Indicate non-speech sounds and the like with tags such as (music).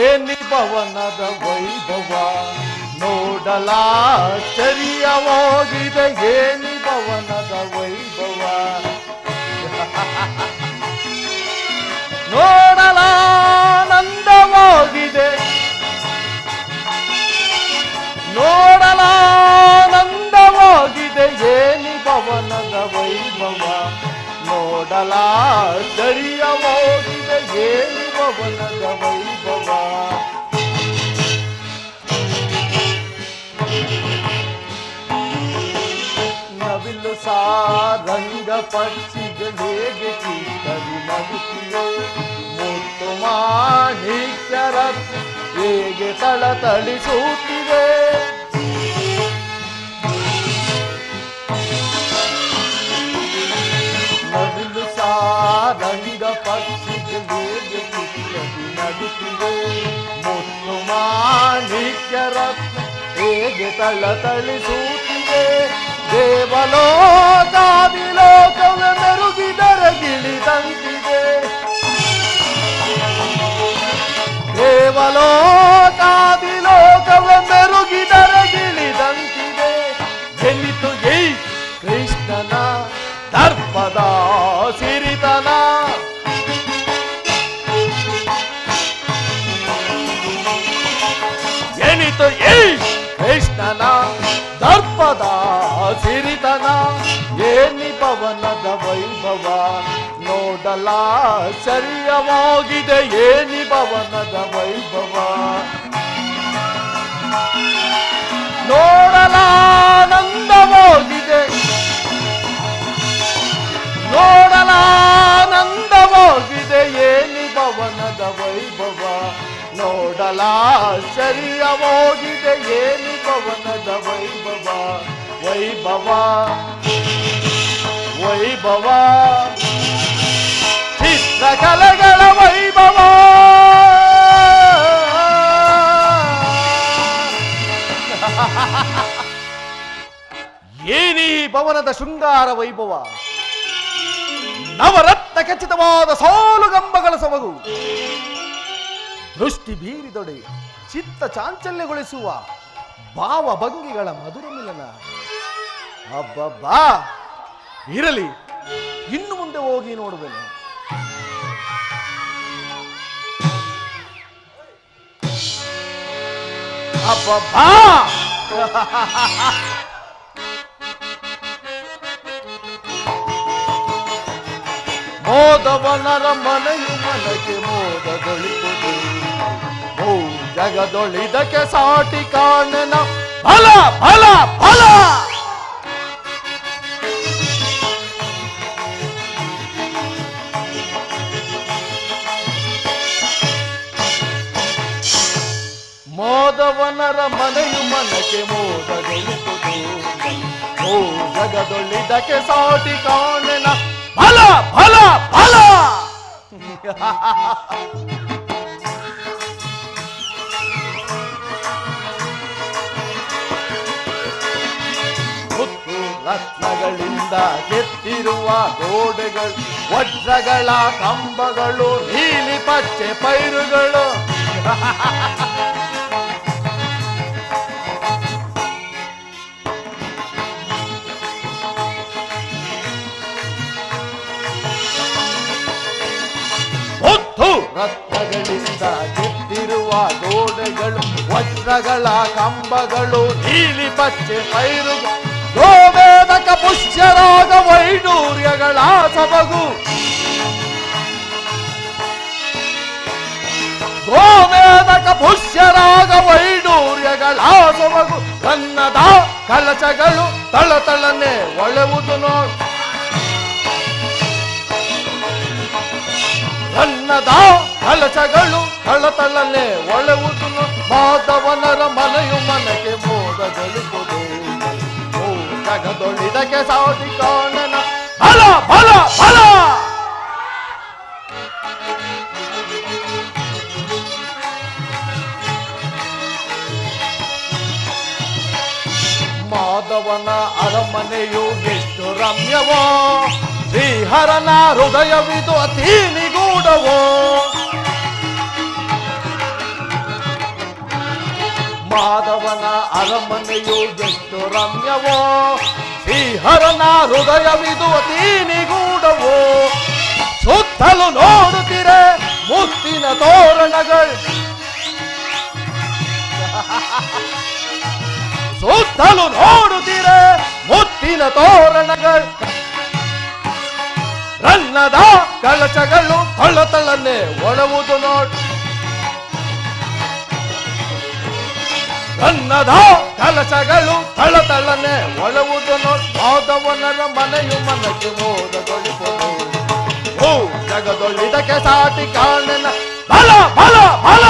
ಭವನದ ವೈಭವ ನೋಡಲಾಶ್ಚರ್ಯವಾಗಿದೆ. ಏನಿ ಭವನದ ವೈಭವ. (laughs) ನೋಡಲಾನಂದವಾಗಿದೆ. ನೋಡಲಾನಂದವಾಗಿದೆ. ಏನಿ ಭವನದ ವೈಭವ ನೋಡಲಾಶ್ಚರ್ಯವಾಗಿದೆ. ಏನಿ ಭವನದ ವೈಭವ. ನವಿಲು ಸಾರಂಗ ಪಕ್ಷಿಗಳೇಗೆ ಕಿತ್ತರಿ ನಗುತ್ತಿವೆ ಮುತ್ತು ಮಾಣಿಕ್ಯರ ಹೇಗೆ ತಳತಳಿಸುತ್ತಿವೆ ನವಿಲು ಸಾರಂಗ ಪಕ್ಷಿಗಳೇಗೆ ಕಿತ್ತರಿ ನಗುತ್ತಿವೆ ಮುತ್ತು ಮಾಣಿಕ್ಯರ ಹೇಗೆ ತಳತಳಿಸುತ್ತಿವೆ ದೇವಲೋಕಾದಿಲೋಕವೇ ಮೆರುಗಿದರ ಗಿಳಿದಂತಿದೆ. ದೇವಲೋಕಾದಿಲೋಕವೇ ಸಿರಿತನ ಏನಿ ಪವನದ ವೈಭವ ನೋಡಲಾಶ್ಚರ್ಯವಾಗಿದೆ ಏನಿ ಪವನದ ವೈಭವ. ನೋಡಲಾನಂದವಾಗಿದೆ ನೋಡಲಾನಂದವಾಗಿದೆ ಏನಿ ಪವನದ ವೈಭವ. ನೋಡಲಾಶ್ಚರ್ಯವಾಗಿದೆ ಏನಿ ಪವನದ ವೈಭವ. ವೈಭವ. ವೈಭವ. ಚಿತ್ರಕಲೆಗಳ ವೈಭವ. ಏನಿ ಭವನದ ಶೃಂಗಾರ ವೈಭವ. ನವರತ್ನ ಖಚಿತವಾದ ಸಾಲುಗಂಬಗಳ ಸೊಬಗು. ದೃಷ್ಟಿ ಬೀರಿದೊಡೆ ಚಿತ್ತ ಚಾಂಚಲ್ಯಗೊಳಿಸುವ ಭಾವಭಂಗಿಗಳ ಮಧುರ ಮಿಲನ. ಅಬ್ಬಬ್ಬಾ. ಇರಲಿ, ಇನ್ನು ಮುಂದೆ ಹೋಗಿ ನೋಡುವೆನು. ಅಬ್ಬಬ್ಬಾ. ಮೋದವನರ ಮನೆಯು ಮನೆಗೆ ಮೋದೊಳಿದು ಓ ಜಗದೊಳಿದಕ್ಕೆ ಸಾಟಿ ಕಾಣನ. ಫಲ ಫಲ ಫಲ ಮೋದವನರ ಮನೆಯು ಮನಕ್ಕೆ ಮೋದಗೊಳಿಸುವುದು. ಓ ಜಗದೊಳ್ಳಿದಕ್ಕೆ ಸಾಟಿ ಕಾಣೆನ. ಫಲ ಫಲ ಫಲ ರತ್ನಗಳಿಂದ ಕೆತ್ತಿರುವ ಗೋಡೆಗಳು, ವಜ್ರಗಳ ಕಂಬಗಳು, ನೀಲಿ ಪಚ್ಚೆ ಪೈರುಗಳು. (laughs) ರತ್ನಗಳಿಂದ ಕೆತ್ತಿರುವ ಗೋಡೆಗಳು ವಜ್ರಗಳ ಕಂಬಗಳು, ನೀಲಿ ಪಚ್ಚೆ ಪೈರು, ಗೋವೇದಕ ಪುಷ್ಯರಾಗ ವೈಡೂರ್ಯಗಳ ಸಬಗು. ಗೋವೇದಕ ಪುಷ್ಯರಾಗ ವೈಡೂರ್ಯಗಳ ಸೊಬಗು ಕನ್ನದ ಕಲಚಗಳು ತಳತಳನೆ ಒಳೆವುದು ನೋಡು. ಅನ್ನದ ಕಲಶಗಳು ತಳತಳನೆ ಒಳೆವುದು ಮಾಧವನರ ಮನೆಯು ಮನಕ್ಕೆ ಮೋದಗೊಳಿಸುವುದು ಓ ಜಗದೊಳಿದಕ್ಕೆ ಸಾಧಿ ಕಾಣನ ಬಲ ಬಲ ಬಲ ಮಾಧವನ ಅರಮನೆಯು ಎಷ್ಟು ರಮ್ಯವೋ ಶ್ರೀಹರನ ಹೃದಯವಿದು ಅತಿ ನಿಗೂಢವೋ ಮಾಧವನ ಅರಮನೆಯು ಎಷ್ಟು ರಮ್ಯವೋ? ಶ್ರೀಹರನ ಹೃದಯವಿದು ಅತಿ ನಿಗೂಢವೋ? ಸುತ್ತಲೂ ನೋಡುತ್ತಿರೆ ಮುತ್ತಿನ ತೋರಣಗಳು. ಸುತ್ತಲೂ ನೋಡುತ್ತಿರೆ ಮುತ್ತಿನ ತೋರಣಗಳು. ರನ್ನದ ಕಳಚಗಳು ತಳ್ಳತಳ್ಳನ್ನೇ ಒಳವುದು ನೋಡ್. ಅನ್ನದ ಕಲಶಗಳು ತಳತಳನೆ ಒಳವುದು ನೋದವನರ ಮನೆಯು ಮನಕ್ಕೆ ಮೋದಗೊಳಿಸಲು ಓ ಜಗದೊಳಿದಕ್ಕೆ ಸಾಟಿ ಕಾಣನ ಬಲ ಬಲ ಬಲ